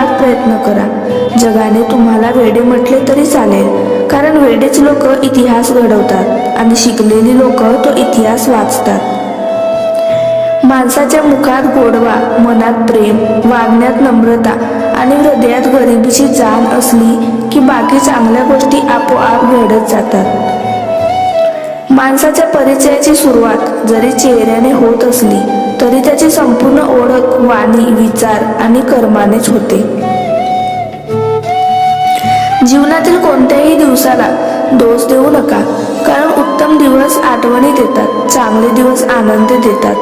जोरात प्रयत्न करा. जगाने तुम्हाला वेडे म्हटले तरी चालेल. कारण वेडेच लोक इतिहास घडवतात आणि शिकलेली लोक तो इतिहास वाचतात. माणसाच्या मुखात गोडवा मनात प्रेम वागण्यात नम्रता आणि हृदयात गरिबीची जाण असली की बाकी चांगल्या गोष्टी आपोआप घडत जातात. माणसाच्या परिचयाची सुरुवात जरी चेहऱ्याने होत असली तरी त्याची संपूर्ण ओळख वाणी विचार आणि कर्मानेच होते. जीवनातील कोणत्याही दिवसाला दोष देऊ नका. कारण उत्तम दिवस आठवणी देतात चांगले दिवस आनंद देतात.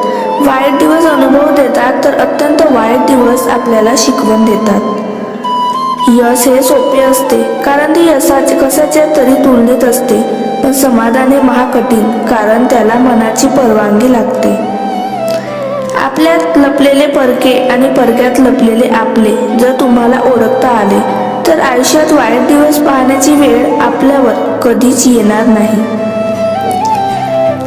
वाईट दिवस अनुभव देतात तर अत्यंत वाईट दिवस आपल्याला शिकवण देतात. यश हे सोपे असते कारण ते यशाचे कशाच्या तरी तुलनेत असते. पण समाधान हे महाकठीण कारण त्याला मनाची परवानगी लागते. आपल्यात लपलेले परके आणि परक्यात लपलेले आपले जर तुम्हाला ओळखता आले तर आयुष्यात वाईट दिवस पाहण्याची वेळ आपल्यावर कधीच येणार नाही.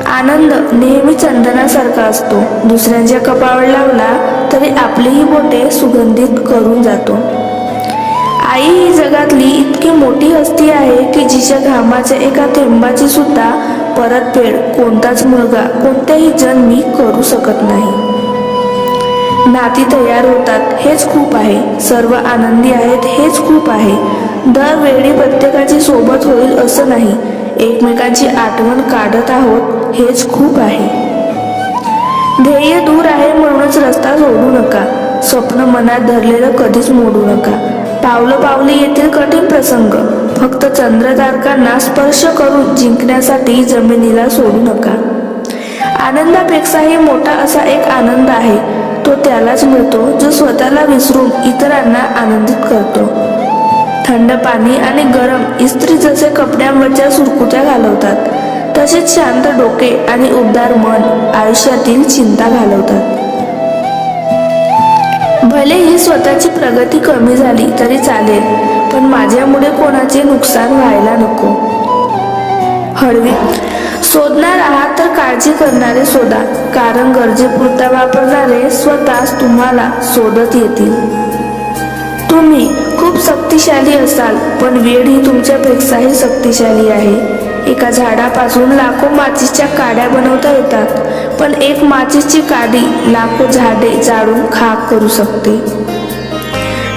आनंद नेहमी चंदनासारखा असतो. दुसऱ्यांच्या कपाळ लावला तरी आपलीही बोटे सुगंधित करून जातो. आई ही जगातली इतकी मोठी हस्ती आहे की जिच्या घामाच्या एका थेंबाची सुद्धा परतफेड कोणताच मुलगा कोणत्याही जन्मी करू शकत नाही. नाती तयार होतात हेच खूप आहे. सर्व आनंदी आहेत हेच खूप आहे. दरवेळी प्रत्येकाची सोबत होईल असं नाही. एकमेकांची आठवण काढत आहोत हेच खूप आहे. ध्येय दूर आहे म्हणूनच रस्ता सोडू नका. स्वप्न मनात धरलेलं कधीच मोडू नका. पावलं पावली येतील कठीण प्रसंग. फक्त चंद्रतारकांना स्पर्श करून जिंकण्यासाठी जमिनीला सोडू नका. आनंदापेक्षाही मोठा असा एक आनंद आहे. तो त्यालाच मिळतो जो स्वतःला विसरून इतरांना आनंदित करतो. थंड पाणी आणि गरम इस्त्री जसे कपड्यांवरच्या सुरकुत्या घालवतात तसेच शांत डोके आणि उबदार मन आयुष्यातील चिंता घालवतात. भले ही स्वतःची प्रगती कमी झाली तरी चालेल पण माझ्यामुळे कोणाचे नुकसान व्हायला नको. हळवी शोधणार आहात काळजी करणारे शोधा कारण गरजेपुरता वापरणारे स्वतःच तुम्हाला शोधत येतील. तुम्ही खूप शक्तिशाली असाल पण वेळ ही तुमच्यापेक्षाही शक्तिशाली आहे. एका झाडापासून लाखो माचीसच्या काड्या बनवता येतात पण एक माचीसची काडी लाखो झाडे जाळून खाक करू शकते.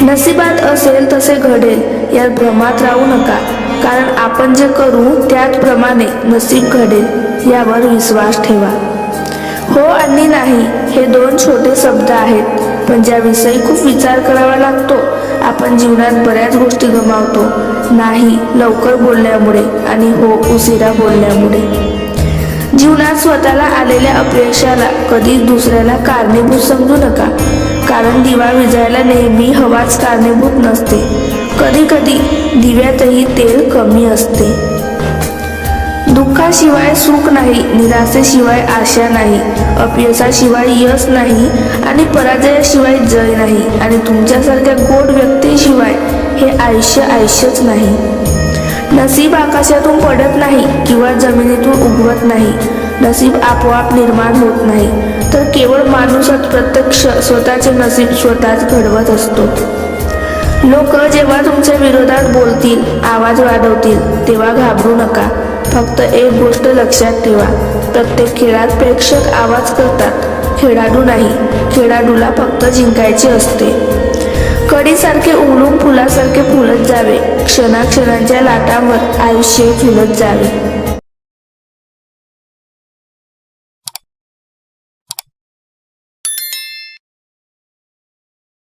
नशिबात असेल तसे घडेल यात भ्रमात राहू नका. कारण आपण जे करू त्याचप्रमाणे नसीब घडेल यावर विश्वास ठेवा. हो आणि नाही हे दोन छोटे शब्द आहेत पण ज्याविषयी खूप विचार करावा लागतो. आपण जीवनात बऱ्याच गोष्टी गमावतो. नाही लवकर बोलल्यामुळे आणि हो उशिरा बोलल्यामुळे. जीवनात स्वतःला आलेल्या अपयशाला कधीच दुसऱ्याला कारणीभूत समजू नका. कारण दिवा विजायला नेहमी हवाच कारणीभूत नसते. कधी कधी दिव्यातही तेल कमी असते. दुःखाशिवाय सुख नाही निराशेशिवाय आशा नाही अपयशाशिवाय यश नाही आणि पराजयाशिवाय जय नाही आणि तुमच्यासारख्या गोड व्यक्तीशिवाय हे आयुष्य आयुष्यच नाही. नसीब आकाशातून पडत नाही किंवा जमिनीतून उगवत नाही. नसीब आपोआप निर्माण होत नाही. तर केवळ माणूसच प्रत्यक्ष स्वतःचे नसीब स्वतःच घडवत असतो. लोक जेव्हा तुमच्या विरोधात बोलतील आवाज वाढवतील तेव्हा घाबरू नका. फक्त एक गोष्ट लक्षात ठेवा. प्रत्येक खेळात प्रेक्षक आवाज करतात. खेळाडू नाही खेळाडूला फक्त जिंकायचे असते. कडीसारखे उघडून फुलासारखे फुलत जावे. क्षणाक्षणांच्या लाटांवर आयुष्य फुलत जावे.